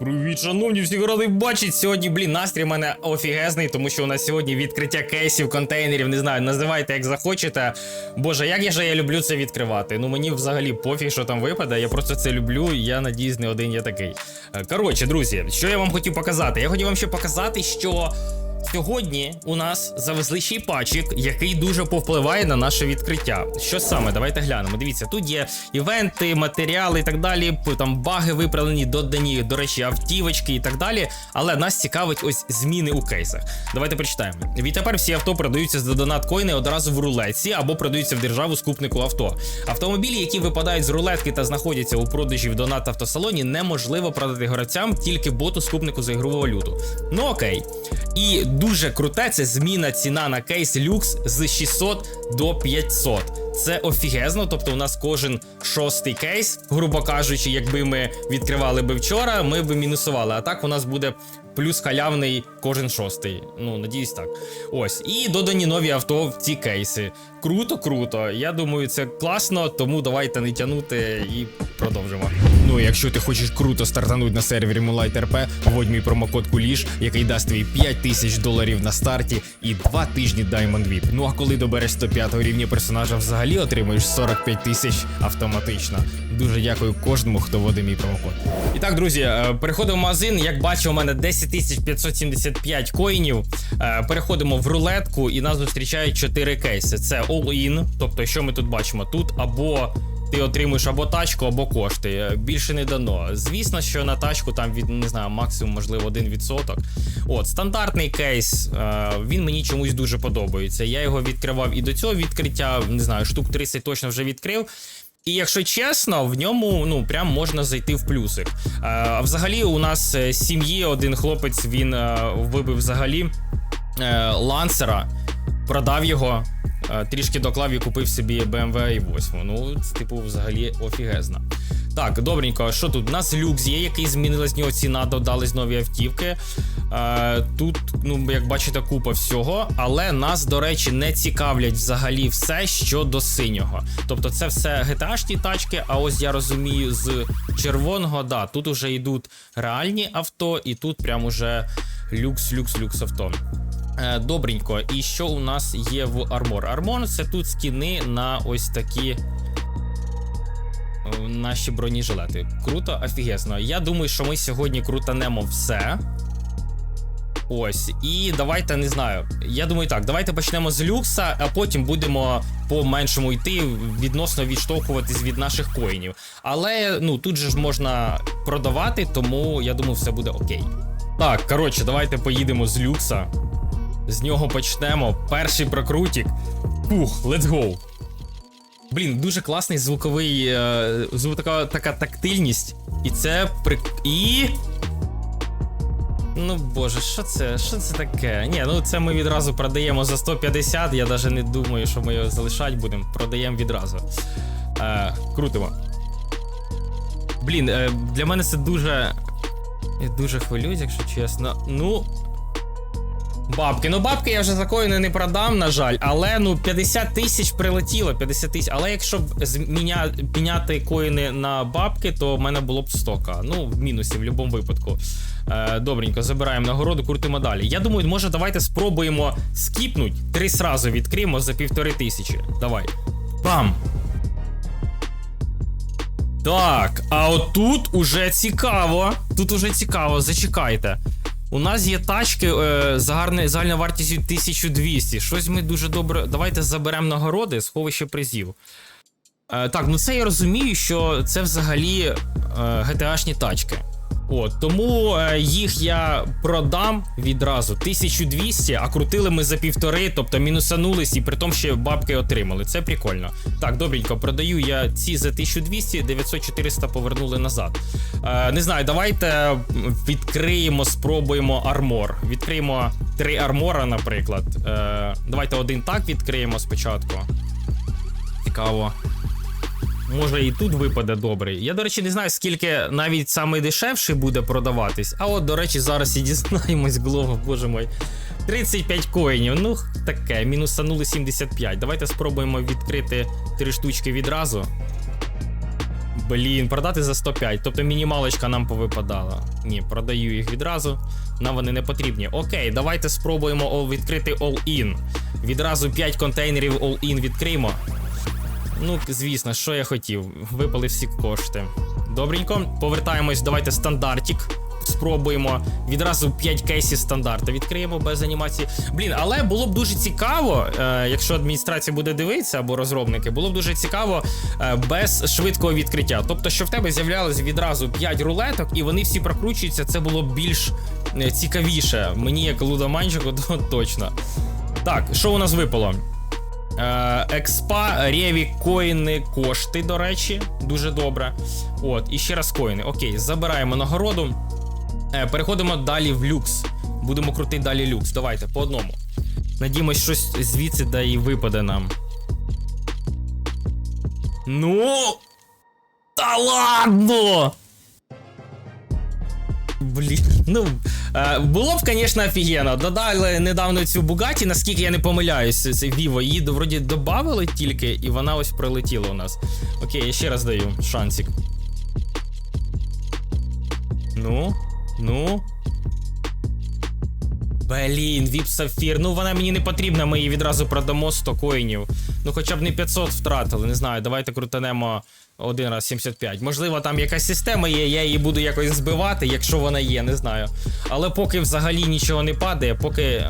Привіт, шановні, всіх ради бачить. Сьогодні, блін, настрій мене офігезний, тому що у нас сьогодні відкриття кейсів, контейнерів, не знаю, називайте як захочете. Боже, як я же я люблю це відкривати. Ну мені взагалі пофіг, що там випаде. Я просто це люблю. і Я надіюсь, не один я такий. Е, Коротше, друзі, що я вам хотів показати? Я хотів вам ще показати, що. Сьогодні у нас завезли ще й патчик, який дуже повпливає на наше відкриття. Що саме? Давайте глянемо. Дивіться, тут є івенти, матеріали і так далі. Там баги виправлені, додані, до речі, автівочки і так далі. Але нас цікавить ось зміни у кейсах. Давайте прочитаємо. Відтепер всі авто продаються за донат коїни одразу в рулетці або продаються в державу скупнику авто. Автомобілі, які випадають з рулетки та знаходяться у продажі в донат автосалоні, неможливо продати гравцям тільки боту скупнику за ігрову валюту. Ну окей. І дуже круте це зміна ціна на кейс люкс з 600 до 500. Це офігезно, тобто у нас кожен шостий кейс, грубо кажучи, якби ми відкривали би вчора, ми б мінусували. А так у нас буде плюс халявний кожен шостий. Ну, надіюсь, так. Ось. І додані нові авто в ці кейси. Круто, круто. Я думаю, це класно, тому давайте не тянути і продовжимо. Ну, якщо ти хочеш круто стартануть на сервері Moonlight RP, вводь мій промокод Куліш, який дасть тобі 5 тисяч доларів на старті і 2 тижні Diamond VIP. Ну а коли добереш 105 рівня персонажа, взагалі отримуєш 45 тисяч автоматично. Дуже дякую кожному, хто вводить мій промокод. І так, друзі, е, переходимо в магазин. Як бачу, у мене 10 тисяч 575 коїнів. Е, Переходимо в рулетку і нас зустрічають 4 кейси. Це all-in, тобто, що ми тут бачимо? Тут або ти отримуєш або тачку, або кошти. Е, Більше не дано. Звісно, що на тачку там від не знаю, максимум, можливо, 1%. От, стандартний кейс, е, він мені чомусь дуже подобається. Я його відкривав і до цього відкриття, не знаю, штук 30 точно вже відкрив. І якщо чесно, в ньому ну прям можна зайти в плюсик. Е, А взагалі, у нас е, з сім'ї один хлопець він е, вибив взагалі е, лансера, продав його, е, трішки доклав і купив собі BMW i8. Ну, це типу взагалі офігезно. Так, добренько, що тут? У нас люкс є, який змінила з нього ціна, додались нові автівки. Е, тут, ну, як бачите, купа всього, але нас, до речі, не цікавлять взагалі все щодо синього. Тобто це все GTA-шні тачки, а ось я розумію, з червоного, да, тут уже йдуть реальні авто, і тут прям уже люкс, люкс, люкс авто. Е, Добренько, і що у нас є в Армор? Армор це тут скіни на ось такі е, наші бронежилети. Круто, офігезно. Я думаю, що ми сьогодні крутанемо все. Ось, і давайте не знаю. Я думаю, так, давайте почнемо з люкса, а потім будемо по меншому йти, відносно відштовхуватись від наших коїнів. Але ну тут же ж можна продавати, тому я думаю, все буде окей. Так, коротше, давайте поїдемо з люкса. З нього почнемо. Перший прокрутик. Фух, let's go. Блін, дуже класний звуковий. Е, звук, така, така тактильність. І це при. І. Ну боже, що це? Що це таке? Ні, ну це ми відразу продаємо за 150. Я навіть не думаю, що ми його залишати будемо. Продаємо відразу. Е, крутимо. Блін, е, для мене це дуже. Я дуже хвилююсь, якщо чесно. Ну. Бабки. Ну, бабки я вже за коїни не продам, на жаль, але ну 50 тисяч прилетіло, 50 тисяч. Але якщо б зміня... міняти коїни на бабки, то в мене було б 100к. Ну, в мінусі в будь-якому випадку. Е, добренько, забираємо нагороду, крутимо далі. Я думаю, може, давайте спробуємо скіпнуть. Три сразу відкриємо за півтори тисячі. Давай. Бам! Так, а отут уже цікаво. Тут уже цікаво, зачекайте. У нас є тачки е, загальна, загальна вартістю 1200. Щось ми дуже добре. Давайте заберемо нагороди, сховище призів. Е, так, ну це я розумію, що це взагалі е, GTA-шні тачки. От, тому е, їх я продам відразу 1200, а крутили ми за півтори, тобто мінусанулись і при тому ще бабки отримали. Це прикольно. Так, добренько, продаю я ці за 1200, 900-400 повернули назад. Е, не знаю, давайте відкриємо, спробуємо армор. Відкриємо три армора, наприклад. Е, давайте один так відкриємо спочатку. Цікаво. Може і тут випаде добрий. Я, до речі, не знаю, скільки навіть самий дешевший буде продаватись. А от, до речі, зараз і дізнаємось, Глова, боже мой. 35 коїнів. Ну, таке, мінусанули 75. Давайте спробуємо відкрити три штучки відразу. Блін, продати за 105. Тобто мінімалочка нам повипадала. Ні, продаю їх відразу. Нам вони не потрібні. Окей, давайте спробуємо відкрити All-In. Відразу 5 контейнерів All-In відкриємо. Ну, звісно, що я хотів. Випали всі кошти. Добренько, повертаємось, давайте стандартик. Спробуємо відразу 5 кейсів стандарта. Відкриємо без анімації. Блін, але було б дуже цікаво, е, якщо адміністрація буде дивитися або розробники, було б дуже цікаво е, без швидкого відкриття. Тобто, що в тебе з'являлось відразу 5 рулеток, і вони всі прокручуються, це було б більш е, цікавіше. Мені як лудоманчику, то точно. Так, що у нас випало? Е, Експа, реві, коїни, кошти, до речі, дуже добре. От, і ще раз коїни. Окей, забираємо нагороду. Е, Переходимо далі в люкс. Будемо крутити далі люкс. Давайте по одному. Надіємось, щось звідси да і випаде нам. Ну. Та ладно! Блін, ну е, було б, звісно, офігенно. Додали недавно цю Бугаті, наскільки я не помиляюсь, це Vivo. Її вроді додали тільки, і вона ось прилетіла у нас. Окей, я ще раз даю шансик. Ну, ну. Блін, Віп Сафір. Ну вона мені не потрібна, ми її відразу продамо 100 коїнів. Ну хоча б не 500 втратили, не знаю. Давайте крутанемо один раз 75. Можливо, там якась система є, я її буду якось збивати, якщо вона є, не знаю. Але поки взагалі нічого не падає, поки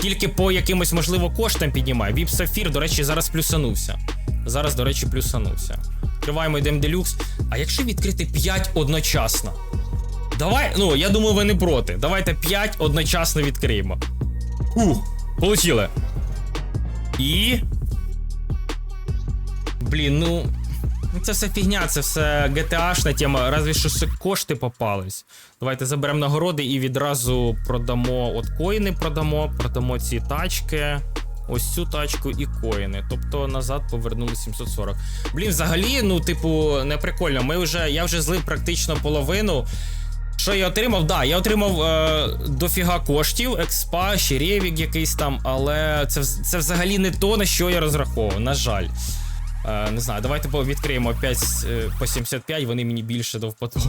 тільки по якимось, можливо, коштам піднімає. Віп Сафір, до речі, зараз плюсанувся. Зараз, до речі, плюсанувся. Відкриваємо йдемо делюкс. А якщо відкрити 5 одночасно? Давай, ну, я думаю, ви не проти. Давайте 5 одночасно відкриємо. Ух, получили. І. Блін, ну. Це все фігня, це все GTA-шна тема, разве що ще кошти попались. Давайте заберемо нагороди і відразу продамо. От коїни продамо, продамо ці тачки. Ось цю тачку і коїни. Тобто назад повернули 740. Блін, взагалі, ну, типу, не прикольно. Ми вже, я вже злив практично половину. Що я отримав? Да, я отримав е, дофіга коштів, експа, ще ревік якийсь там, але це, це взагалі не то, на що я розраховував, на жаль. Е, не знаю, давайте відкриємо 5 е, по 75, вони мені більше до вподоби.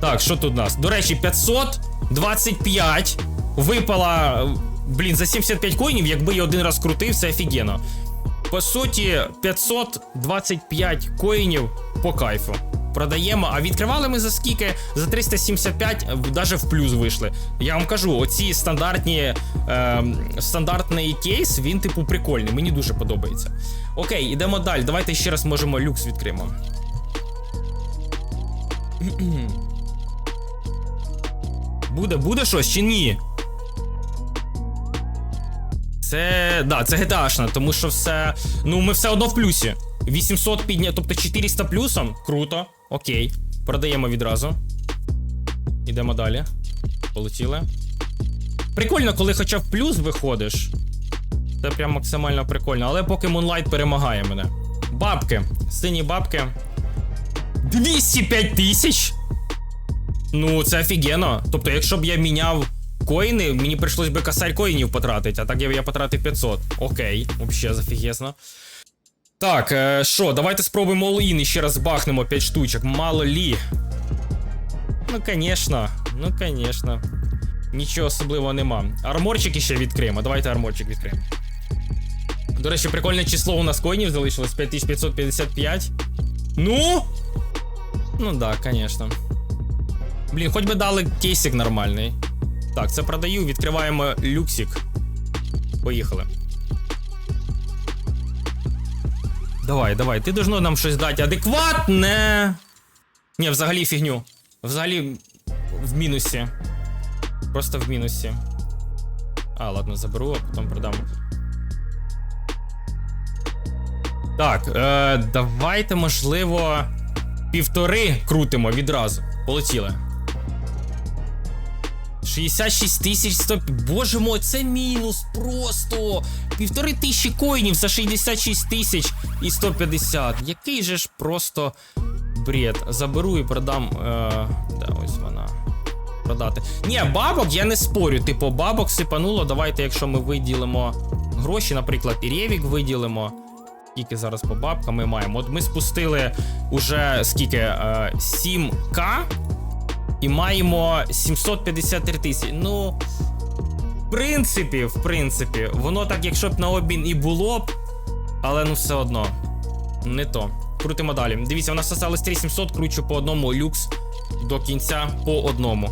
Так, що тут у нас? До речі, 525 випала. е, Блін, за 75 коїнів, якби я один раз крутив, це офігенно. По суті, 525 коїнів по кайфу. Продаємо, а відкривали ми за скільки? За 375, навіть в плюс вийшли. Я вам кажу, оці стандартні е, стандартний кейс, він, типу, прикольний. Мені дуже подобається. Окей, ідемо далі. Давайте ще раз можемо люкс відкриємо. Буде, буде щось чи ні? Це. Да, це GTA-шна, тому що все. Ну, ми все одно в плюсі. 800 підня, тобто 400 плюсом. Круто. Окей. Продаємо відразу. Ідемо далі. Полетіли. Прикольно, коли хоча в плюс виходиш. Це прям максимально прикольно. Але поки Moonlight перемагає мене. Бабки. Сині бабки. 205 тисяч? Ну, це офігенно. Тобто, якщо б я міняв коїни, мені прийшлось би косарь коїнів потратити, а так я, я потратив 500. Окей, взагалі зафігезно. Так, е, що, давайте спробуємо all-in і ще раз бахнемо 5 штучок. Мало лі. Ну, конечно, ну, конечно. Нічого особливого нема. Арморчики ще відкриємо. Давайте арморчик відкриємо. До речі, прикольне число у нас коїнів залишилось 5555. Ну? Ну да, конечно. Блін, хоч би дали кейсик нормальний. Так, це продаю, відкриваємо люксик. Поїхали. Давай, давай, ти должно нам щось дати адекватне. Ні, взагалі фігню. Взагалі в мінусі. Просто в мінусі. А, ладно, заберу, а потім продам. Так, е, давайте, можливо, півтори крутимо відразу. Полетіли. 66 тисяч 100... Боже мой, це мінус просто. Півтори тисячі коїнів за 66 тисяч і 150. Який же ж просто бред. Заберу і продам. Е... Да, ось вона. Продати. Ні, бабок я не спорю. Типу, бабок сипануло. Давайте, якщо ми виділимо гроші, наприклад, і Ревік виділимо. Скільки зараз по бабкам ми маємо? От ми спустили уже скільки? Е, 7к і маємо 753 тисячі. Ну. В принципі, в принципі, воно так, якщо б на обмін і було б, але ну все одно. Не то. Крутимо далі. Дивіться, у нас осталось 3700, кручу по одному люкс до кінця по одному.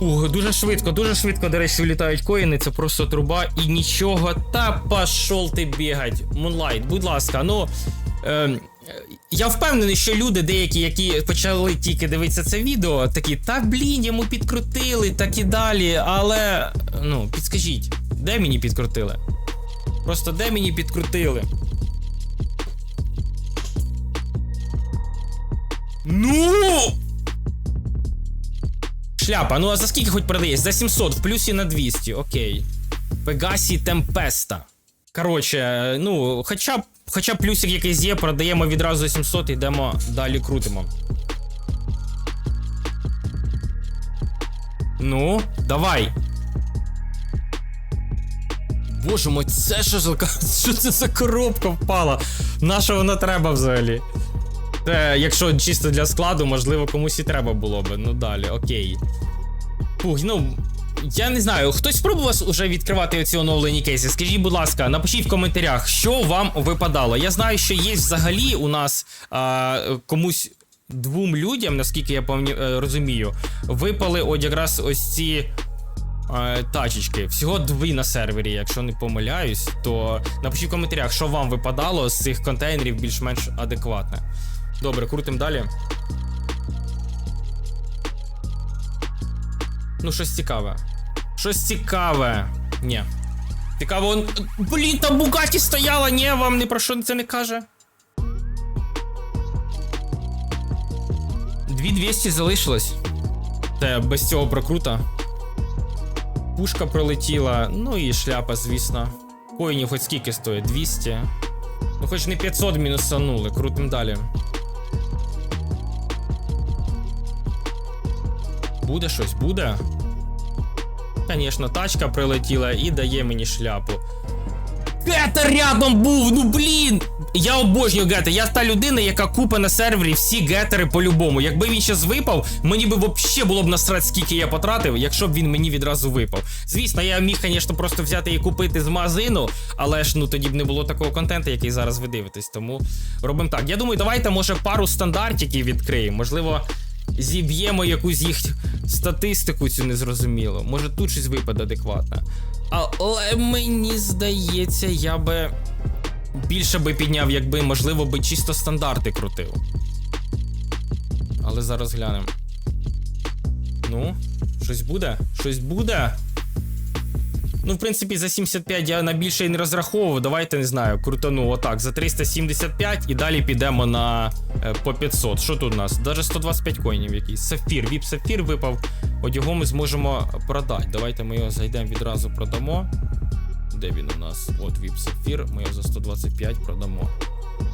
Ух, дуже швидко, дуже швидко, до речі, літають коїни, це просто труба і нічого. Та пошов ти бігать. Мунлайт, будь ласка, ну. Е, я впевнений, що люди, деякі, які почали тільки дивитися це відео, такі, та блін, йому підкрутили, так і далі. Але ну, підскажіть, де мені підкрутили? Просто де мені підкрутили? Ну! Шляпа, ну а за скільки хоч продаєш? За 700, в плюсі на 200, окей. Пегасі Темпеста. Коротше, ну, хоча б, хоча плюсик якийсь є, продаємо відразу 700 і йдемо далі крутимо. Ну, давай. Боже мой, це що за що це за коробка впала? На що вона треба взагалі? Це, якщо чисто для складу, можливо, комусь і треба було би. Ну далі, окей. Фух, ну. Я не знаю, хтось спробував уже відкривати оці оновлені кейси? Скажіть, будь ласка, напишіть в коментарях, що вам випадало. Я знаю, що є взагалі у нас а, комусь двом людям, наскільки я пам'я- е, розумію, випали от якраз ось ці е, тачечки. Всього дві на сервері, якщо не помиляюсь, то напишіть в коментарях, що вам випадало з цих контейнерів більш-менш адекватне. Добре, крутим далі. Ну, щось цікаве. Щось цікаве. Ні. Цікаво, он. Блін, там Бугаті стояла, ні, вам ні про що це не каже. 2200 залишилось. Це без цього прокрута. Пушка пролетіла, ну і шляпа, звісно. Коїнів хоч скільки стоїть? 200. Ну, хоч не 500 мінусанули, крутим далі. Буде щось, буде? Звісно, тачка прилетіла і дає мені шляпу. Гета рядом був, ну блін! Я обожнюю гета. Я та людина, яка купа на сервері всі гетери по-любому. Якби він щас випав, мені би взагалі було б насрать, скільки я потратив, якщо б він мені відразу випав. Звісно, я міг, звісно, просто взяти і купити з магазину, але ж ну тоді б не було такого контенту, який зараз ви дивитесь. Тому робимо так. Я думаю, давайте, може, пару стандартиків відкриємо. Можливо, зіб'ємо якусь їх статистику цю незрозумілу. Може тут щось випаде адекватне. Але мені здається, я би більше би підняв, якби, можливо, би чисто стандарти крутив. Але зараз глянемо. Ну, щось буде? Щось буде? Ну, в принципі, за 75 я на більше і не розраховував. Давайте не знаю, крутану отак. За 375 і далі підемо на по 500. Що тут у нас? Даже 125 коїнів якийсь. Сафір, віп сафір випав. От його ми зможемо продати. Давайте ми його зайдемо відразу продамо. Де він у нас? От віп сафір. Ми його за 125 продамо.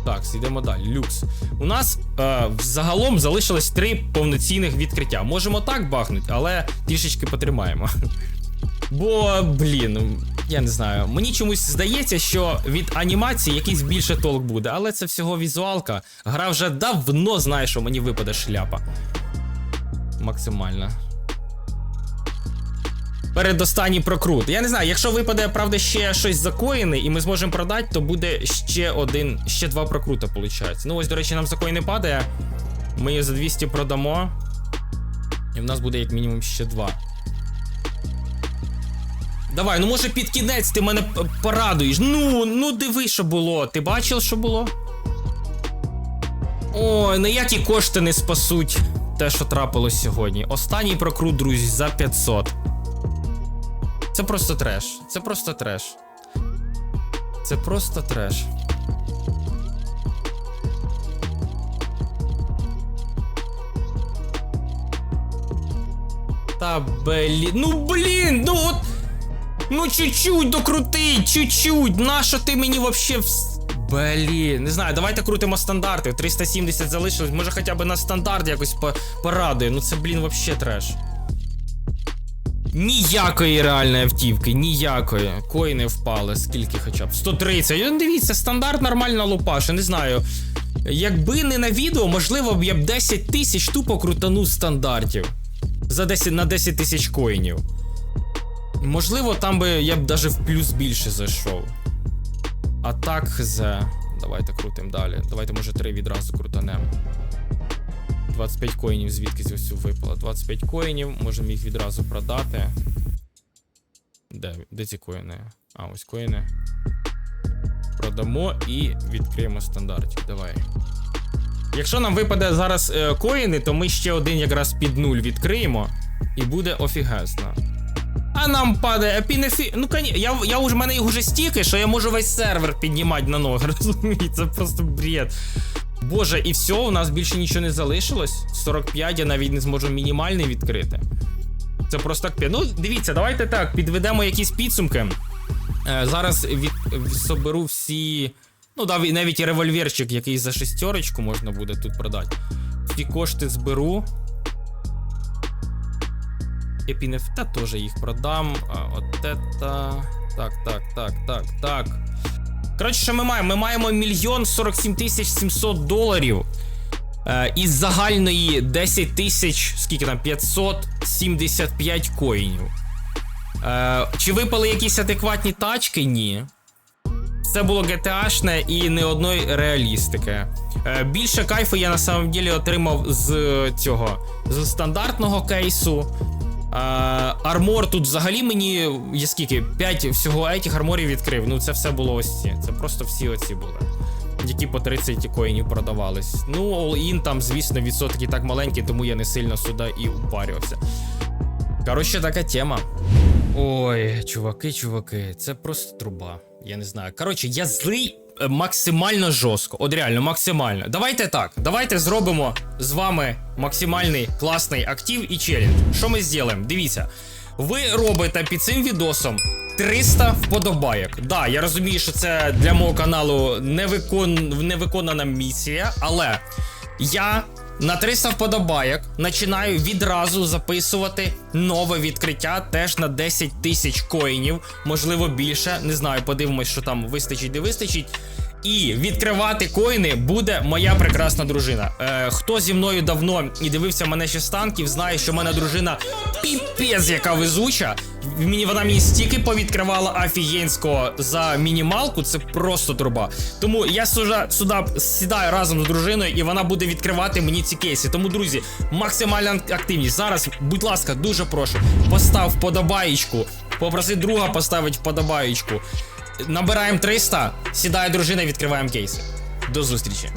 Так, йдемо далі. Люкс. У нас е, загалом залишилось три повноцінних відкриття. Можемо так бахнути, але трішечки потримаємо. Бо, блін, я не знаю. Мені чомусь здається, що від анімації якийсь більше толк буде, але це всього візуалка. Гра вже давно знає, що мені випаде шляпа. Максимально. Передостанній прокрут. Я не знаю, якщо випаде, правда, ще щось закоїне, і ми зможемо продати, то буде ще один, ще два прокрута, виходить. Ну, ось, до речі, нам закоїни падає. Ми її за 200 продамо. І в нас буде як мінімум ще два. Давай, ну може під кінець ти мене порадуєш. Ну, ну диви, що було. Ти бачив, що було? Ой, ніякі кошти не спасуть те, що трапилось сьогодні. Останній прокрут, друзі, за 500. Це просто треш. Це просто треш. Це просто треш. Та блін. Ну блін, ну от. Ну чуть-чуть докрути, чуть-чуть. Нащо ти мені вообще вс... Блін, не знаю, давайте крутимо стандарти. 370 залишилось, може хоча б на стандарт якось по- порадує. Ну це, блін, вообще треш. Ніякої реальної автівки, ніякої. Коїни впали, скільки хоча б. 130. Ну, дивіться, стандарт нормально лупаше, не знаю. Якби не на відео, можливо, б я б 10 тисяч тупо крутанув стандартів. За 10, на 10 тисяч коїнів. Можливо, там би я б даже в плюс більше зайшов. А так, хз. Давайте крутим далі. Давайте, може, 3 відразу крутанемо. 25 коїнів звідкись ось випало. 25 коїнів, можемо їх відразу продати. Де, де ці коїни? А, ось коїни. Продамо і відкриємо стандартів. Давай. Якщо нам випаде зараз е, коїни, то ми ще один якраз під нуль відкриємо. І буде офігесно. А нам падає епінефі. Ну, коні... я, я в мене їх уже стільки, що я можу весь сервер піднімати на ноги. Розумієте, це просто бред. Боже, і все, у нас більше нічого не залишилось. 45 я навіть не зможу мінімальний відкрити. Це просто так. Ну, дивіться, давайте так, підведемо якісь підсумки. Е, зараз від, соберу всі. Ну, навіть і револьверчик, який за шестерочку можна буде тут продати. Всі кошти зберу. Епінеф, та теж їх продам. А, от это. Так, так, так, так, так. Коротше, що ми маємо? Ми маємо мільйон 47 тисяч 700 доларів. Е, із загальної 10 тисяч, скільки там, 575 коїнів. Е, чи випали якісь адекватні тачки? Ні. Це було GTA-шне і не одної реалістики. Е, більше кайфу я на самом деле отримав з цього з стандартного кейсу. Армор тут взагалі мені є скільки? 5 всього етіх арморів відкрив. Ну це все було ось ці. Це просто всі оці були. Які по 30 коїнів продавались. Ну, all-in там, звісно, відсотки так маленькі, тому я не сильно сюди і упарювався. Коротше, така тема. Ой, чуваки, чуваки, це просто труба. Я не знаю. Коротше, я злий максимально жорстко. От реально, максимально. Давайте так. Давайте зробимо з вами максимальний класний актив і челендж. Що ми зробимо? Дивіться. Ви робите під цим відосом 300 вподобайок. Да, я розумію, що це для мого каналу невикон... невиконана місія, але я на 300 вподобайок починаю відразу записувати нове відкриття теж на 10 тисяч коїнів, можливо більше. Не знаю, подивимось, що там вистачить, не вистачить. І відкривати коїни буде моя прекрасна дружина. Е, хто зі мною давно і дивився мене ще з танків, знає, що в мене дружина піпець яка везуча. Мені вона мені стільки повідкривала офігенського за мінімалку, це просто труба. Тому я сюди, сідаю разом з дружиною, і вона буде відкривати мені ці кейси. Тому, друзі, максимальна активність. Зараз, будь ласка, дуже прошу, постав вподобаєчку, попроси друга поставити вподобаєчку. Набираємо 300, сідає дружина, відкриваємо кейси. До зустрічі.